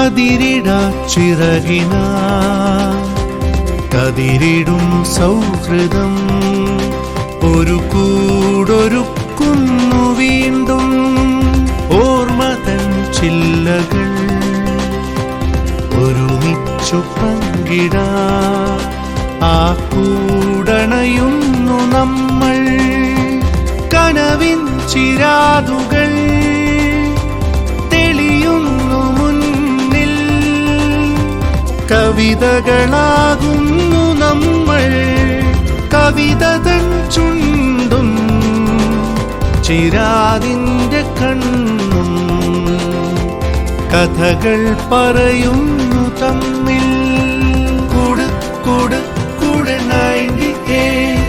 അതിരിട ചിറകിന. കതിരിടും സൗഹൃദം. ഒരു കൂടൊരുക്കുന്നു വീണ്ടും. ഓർമ്മതൻ ചില്ലകൾ. ഒരുമിച്ചു പങ്കിട. ആ കൂടണയുന്നു നമ്മൾ. കനവിൻ ചിരാതുകൾ. കവിതകളാകുന്നു നമ്മൾ. കവിത തൻ ചുണ്ടും ചിരാതിന്റെ കണ്ണും. കഥകൾ പറയുന്നു തമ്മിൽ. കുടു കുടു ഏ